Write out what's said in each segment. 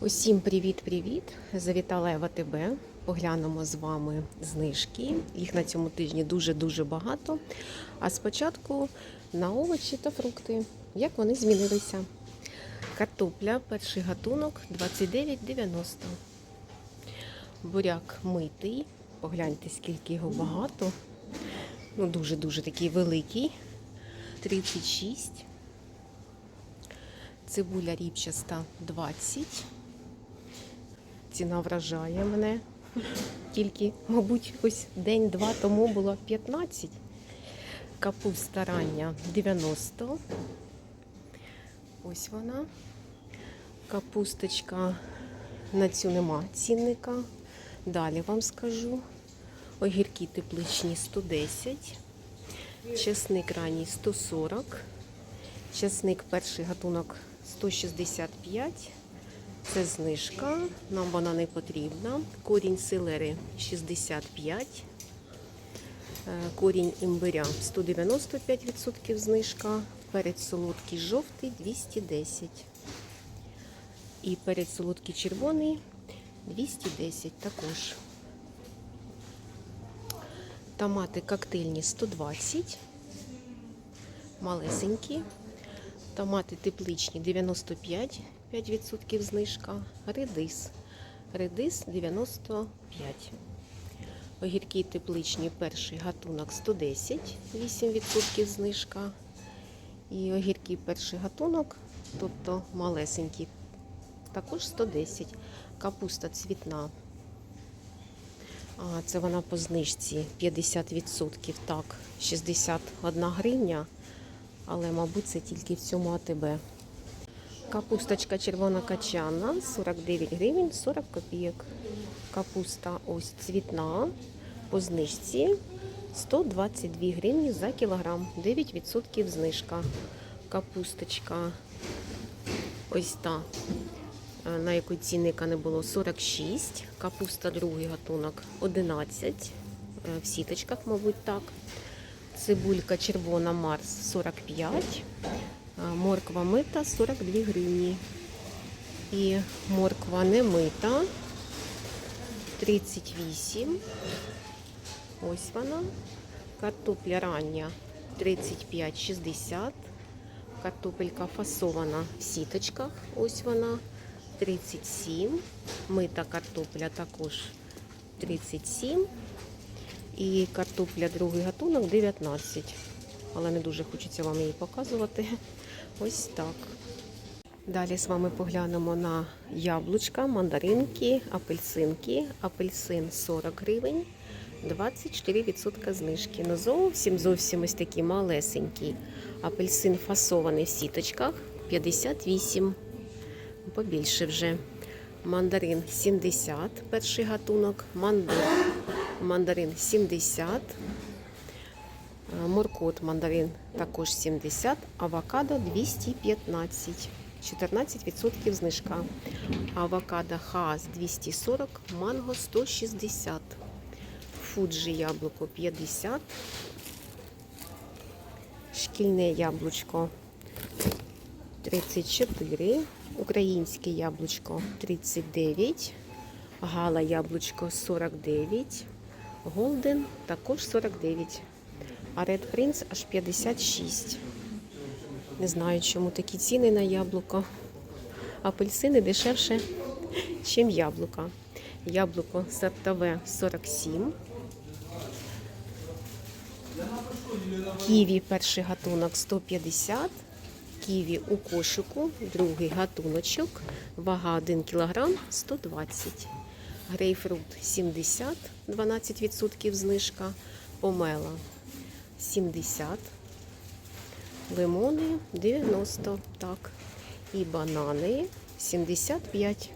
Усім привіт-привіт! Завітала я в. Поглянемо з вами знижки. Їх на цьому тижні дуже-дуже багато. А спочатку на овочі та фрукти. Як вони змінилися? Картопля, перший гатунок 29,90. Буряк митий. Погляньте, скільки його багато. Ну, дуже-дуже такий великий. 36. Цибуля ріпчаста 20. Ціна вражає мене. Тільки, мабуть, ось день-два тому було 15. Капуста рання 90. Ось вона. Капусточка на цю нема цінника. Далі вам скажу. Огірки тепличні 110. Чесник ранній 140. Чесник перший гатунок 165. Це знижка, нам вона не потрібна. Корінь селери 65. Е, Корінь імбиря 195% знижка. Перець солодкий жовтий 210. І перець солодкий червоний 210 також. Томати коктейльні 120. Малесенькі. Томати тепличні 95, 5% знижка. Редис. Редис 95. Огірки тепличні перший гатунок 110, 8% знижка. І огірки перший гатунок, тобто малесенькі, також 110. Капуста цвітна. А, це вона по знижці 50%, так, 61 гривня але, мабуть, це тільки в цьому АТБ. Капусточка червона качана 49 гривень 40 копійок. Капуста ось цвітна по знижці 122 гривні за кілограм, 9% знижка. Капусточка ось та, е, на яку цінника не було 46. Капуста другий гатунок 11. е, В сіточках, мабуть, так. Цибулька червона Марс 45, а морква мита 42 гривні. І морква не мита 38. Ось вона. Картопля рання 35,60. Картопелька фасована в сіточках. Ось вона 37. Мита картопля також 37. І картопля другий гатунок 19. Але не дуже хочеться вам її показувати. Ось так. Далі з вами поглянемо на яблучка, мандаринки, апельсинки. Апельсин 40 гривень, 24% знижки. Ну зовсім зовсім ось такі малесенькі. Апельсин фасований в сіточках 58. Побільше вже. Мандарин 70, перший гатунок. Мандарин мандарин 70, е, моркот мандарин також 70, авокадо 215, 14% знижка. Авокадо хаас 240, манго 160, фуджі яблуко 50, шкільне яблучко 34, українське яблучко 39, гала яблучко 49. Голден також 49. А Red Prince аж 56. Не знаю, чому такі ціни на яблуко. Апельсини дешевше, ніж яблука. Яблуко сортове 47. Ківі перший гатунок 150. Ківі у кошику, другий гатуночок. Вага 1 кг 120 Грейпфрут 70, 12% знижка. Помела 70. Лимони 90, так. І банани 75.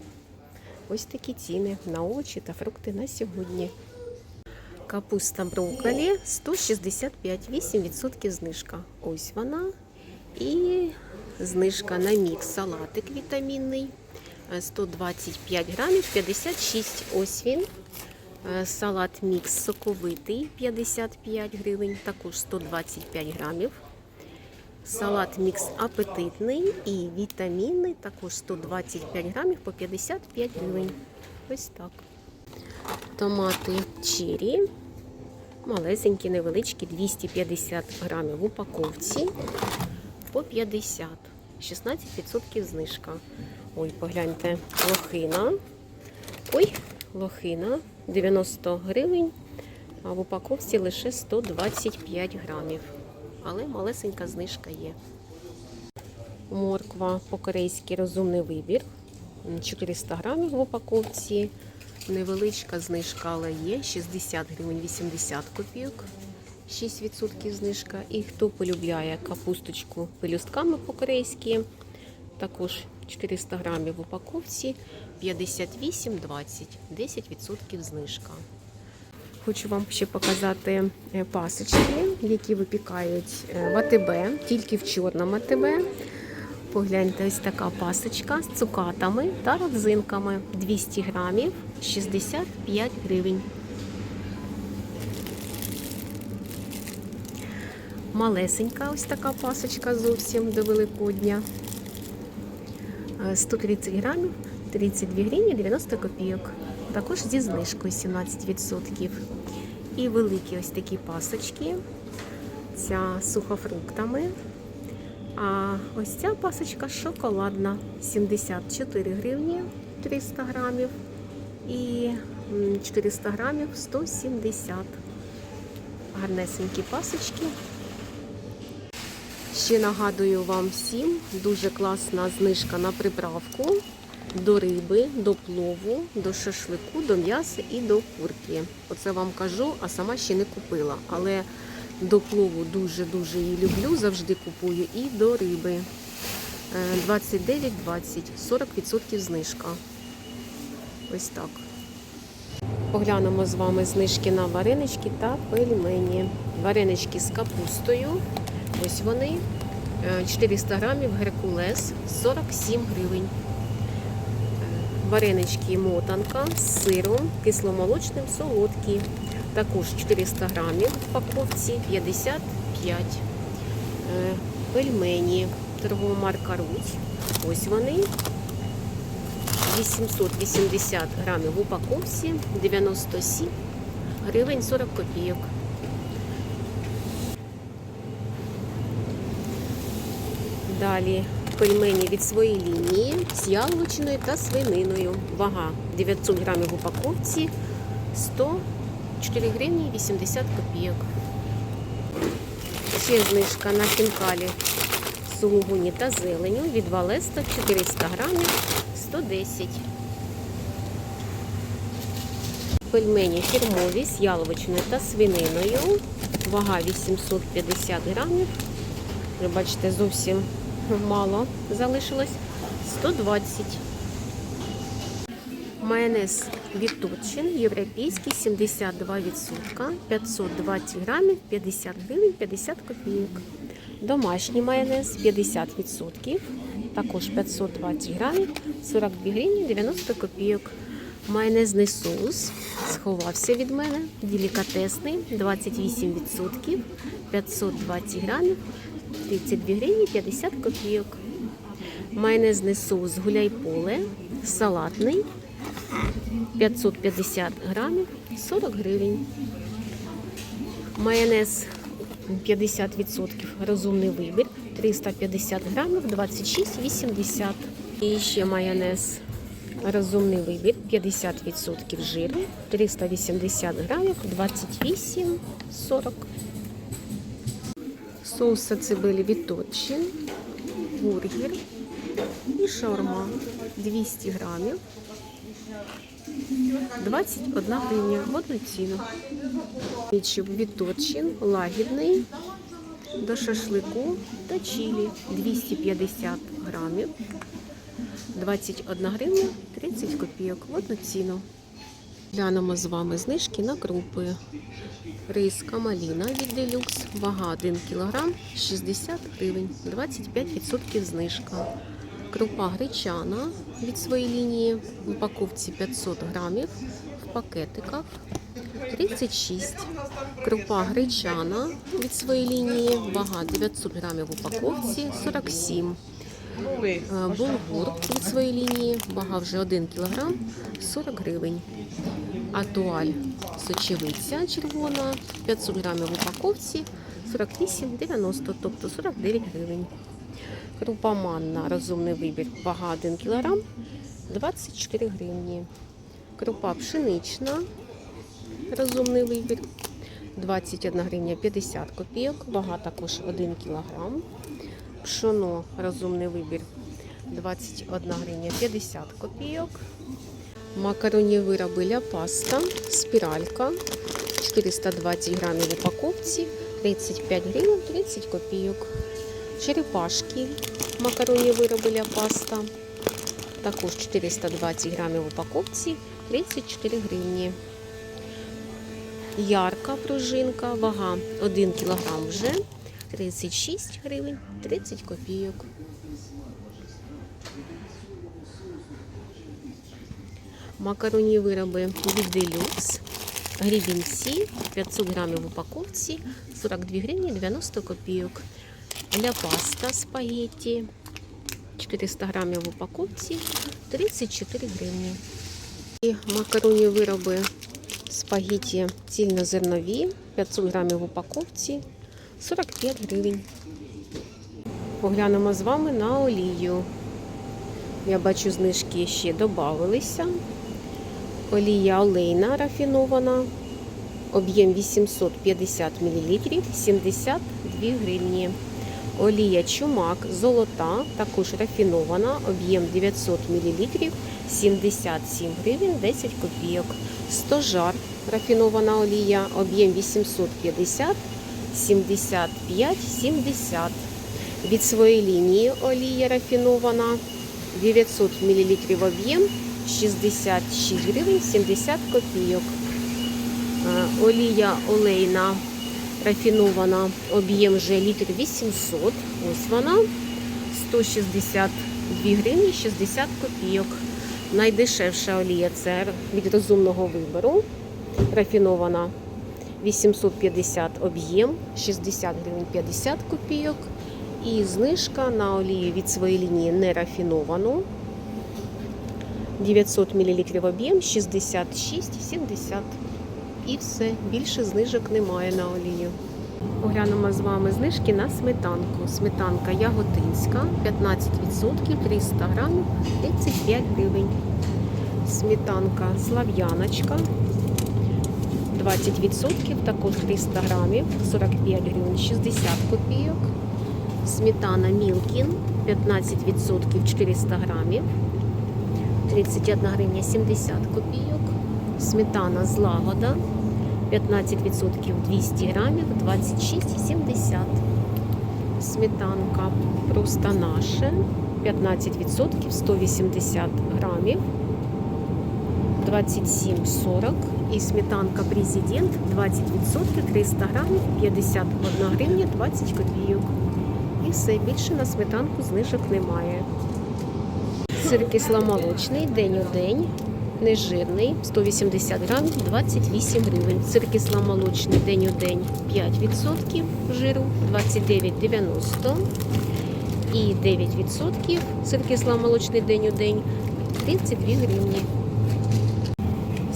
Ось такі ціни на овочі та фрукти на сьогодні. Капуста брокколі 165, 8% знижка. Ось вона. І знижка на мікс салатик вітамінний. 125 грамів, 56. Ось він. Е, Салат мікс соковитий 55 гривень, також 125 грамів. Салат мікс апетитний і вітамінний, також 125 грамів по 55 гривень. Ось так. Томати чері. Малесенькі, невеличкі, 250 грамів в упаковці по 50. 16% знижка. Ой, погляньте, лохина. Ой, лохина 90 гривень, а в упаковці лише 125 грамів. Але малесенька знижка є. Морква по-корейськи розумний вибір. 400 грамів в упаковці. Невеличка знижка, але є 60 гривень 80 копійок. 6% знижка. І хто полюбляє капусточку пелюстками по-корейськи, також 400 грамів в упаковці 58,20, 10% знижка. Хочу вам ще показати е, пасочки, які випікають е, в АТБ, тільки в чорному АТБ. Погляньте, ось така пасочка з цукатами та родзинками 200 грамів 65 гривень. Малесенька ось така пасочка зовсім до Великодня. Е, 130 грамів 32 гривні 90 копійок. Також зі знижкою 17%. І великі ось такі пасочки. Ця сухофруктами. А ось ця пасочка шоколадна 74 гривні 300 грамів. І 400 грамів 170. Гарнесенькі пасочки. Ще нагадую вам всім, дуже класна знижка на приправку до риби, до плову, до шашлику, до м'яса і до курки. Оце вам кажу, а сама ще не купила. Але до плову дуже-дуже її люблю, завжди купую. І до риби. Е, 29,20, 40% знижка. Ось так. Поглянемо з вами знижки на варенички та пельмені. Варенички з капустою. Ось вони. Е, 400 грамів Геркулес 47 гривень. Варенички мотанка з сиром, кисломолочним, солодкі. Також 400 грамів в паковці 55. Е, Пельмені. Торгова марка Руть. Ось вони. 880 грамів в упаковці 97 гривень 40 копійок. Далі пельмені від своєї лінії з яловичиною та свининою. Вага 900 грамів в упаковці 104 гривні 80 копійок. Ще знижка на хінкалі сулугуні та зеленю від Валеста 400 грамів 110. Пельмені фірмові з яловичиною та свининою. Вага 850 грамів. Ви бачите, зовсім мало залишилось. 120. Майонез від європейський 72%, 520 грамів, 50 гривень, 50 копійок. Домашній майонез 50%, також 520 грамів, 42 гривні, 90 копійок. Майонезний соус сховався від мене, делікатесний, 28%, 520 грамів, 32 гривні, 50 копійок. Майонезний соус гуляй-поле, салатний, 550 грамів, 40 гривень. Майонез 50% розумний вибір, 350 грамів, 26,80. І ще майонез розумний вибір, 50% жиру, 380 грамів, 28,40. Соус цибулі від Торчин, бургер і шаурма 200 грамів. 21 гривня в одну ціну. Від лагідний до шашлику та чилі 250 грамів. 21 гривня 30 копійок в одну ціну. Глянемо з вами знижки на крупи. Рис Камаліна від Делюкс, вага 1 кг 60 гривень, 25% знижка. Крупа гречана від своєї лінії в упаковці 500 грамів в пакетиках 36. Крупа гречана від своєї лінії, вага 900 грамів в упаковці 47. Е, Булгур від своєї лінії, вага вже 1 кг 40 гривень. Атуаль сочевиця червона 500 грамів в упаковці 48,90, тобто 49 гривень. Крупа манна, розумний вибір, вага 1 кг 24 гривні. Крупа пшенична, розумний вибір 21 гривня 50 копійок, вага також 1 кг. Пшоно, розумний вибір 21 гривня 50 копійок. Макаронні вироби ля паста, спіралька 420 грамів в упаковці, 35 гривень 30 копійок. Черепашки, макаронні вироби ля паста, також 420 грамів в упаковці, 34 гривні. Ярка пружинка, вага 1 кг вже, 36 гривень 30 копійок. Макаронні вироби від Делюкс. Грібінці 500 грамів в упаковці, 42 гривні 90 копійок. Ля паста спагетті 400 грамів в упаковці, 34 гривні. І макаронні вироби спагетті цільнозернові 500 грамів в упаковці, 45 гривень. Поглянемо з вами на олію. Я бачу, знижки ще додавалися. Олія олейна рафінована. Об'єм 850 мл, 72 гривні. Олія чумак золота, також рафінована, об'єм 900 мл, 77 гривень 10 копійок. Стожар рафінована олія, об'єм 850, 75, 70. Від своєї лінії олія рафінована 900 мл об'єм 66 гривень 70 копійок. Е, Олія олейна рафінована, об'єм вже літр 800. Ось вона 162 гривні 60 копійок. Найдешевша олія це від розумного вибору. Рафінована 850 об'єм, 60 гривень 50 копійок. І знижка на олію від своєї лінії нерафіновану. 900 мл об'єм 66,70. І все, більше знижок немає на олію. Оглянемо з вами знижки на сметанку. Сметанка яготинська 15%, 300 грамів, 35 гривень. Сметанка слав'яночка 20%, також 300 грамів, 45 гривень, 60 копійок. Сметана Мілкін 15%, 400 грамів, 31 гривня 70 копійок. Сметана злагода 15% 200 грамів 26,70. Сметанка просто наше 15% 180 грамів 27,40. І сметанка президент 20% 300 грамів 51 гривня 20 копійок. І все більше на сметанку знижок немає. Сир кисломолочний день у день нежирний 180 грамів 28 гривень. Сир кисломолочний день у день 5% жиру 29,90 і 9% сир кисломолочний день у день 32 гривні.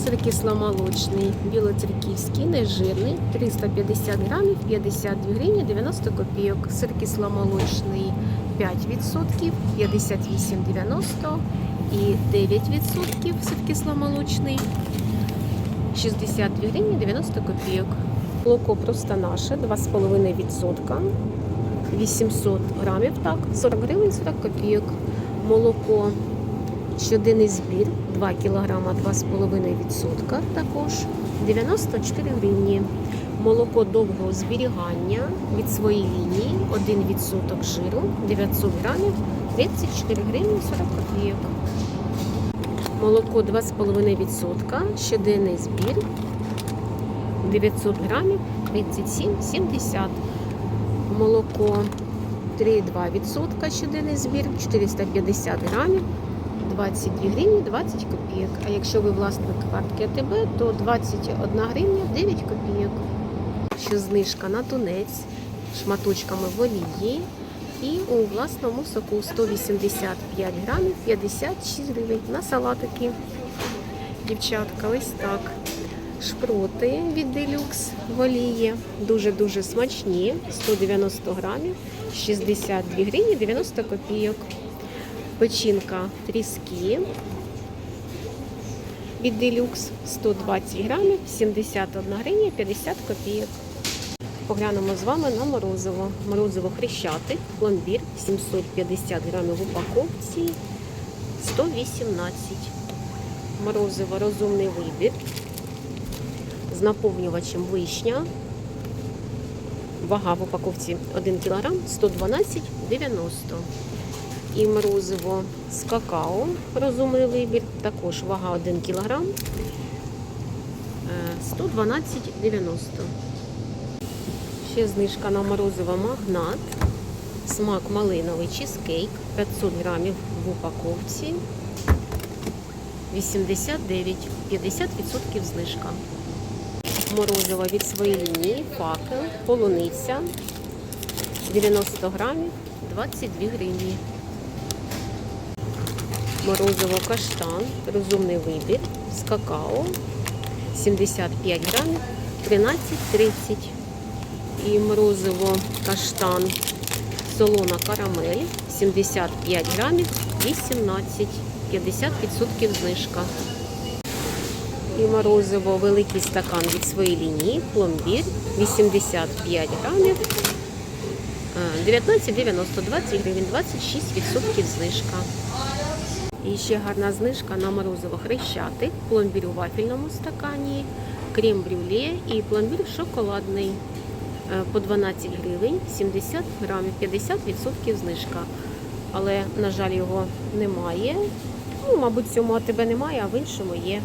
Сир кисломолочний білоцерківський нежирний 350 грамів 52 гривні 90 копійок. Сир кисломолочний 5% 58,90 і 9% сир кисломолочний 62 гривні 90 копійок. Молоко просто наше 2,5%. 800 грамів, так, 40 гривень 40 копійок. Молоко щоденний збір 2 кг 2,5% також 94 гривні. Молоко довгого зберігання від своєї лінії 1% жиру 900 грамів 34 гривні 40 копійок. Молоко 2,5%, щоденний збір 900 грамів 37,70. Молоко 3,2% щоденний збір 450 грамів 22 гривні 20 копійок. А якщо ви власник картки АТБ, то 21 гривня 9 копійок. Що знижка на тунець шматочками в олії. І у власному соку 185 грамів 56 гривень на салатики. Дівчатка, ось так. Шпроти від делюкс в олії. Дуже-дуже смачні. 190 грамів, 62 гривні 90 копійок. Печінка тріски від делюкс 120 грамів, 71 гривня 50 копійок. Поглянемо з вами на морозиво. Морозиво хрещатик, пломбір 750 грамів в упаковці 118. Морозиво розумний вибір з наповнювачем вишня. Вага в упаковці 1 кг 112,90. І морозиво з какао, розумний вибір, також вага 1 кг 112,90. Ще знижка на морозиво магнат. Смак малиновий чизкейк 500 грамів в упаковці. 89, 50% знижка. Морозиво від своєї лінії, факел, полуниця 90 грамів, 22 гривні. Морозиво каштан, розумний вибір з какао 75 грамів, 13,30. І морозиво каштан, солона карамель 75 грамів, 18, 50% знижка. І морозиво великий стакан від своєї лінії, пломбір 85 грамів, е, 19,90, 20 гривень, 26% знижка. Ще гарна знижка на морозиво хрещатик, пломбір у вафельному стакані, крем брюле і пломбір шоколадний е, по 12 гривень, 70 грамів, 50% знижка. Але, на жаль, його немає. Ну, мабуть, в цьому АТБ немає, а в іншому є.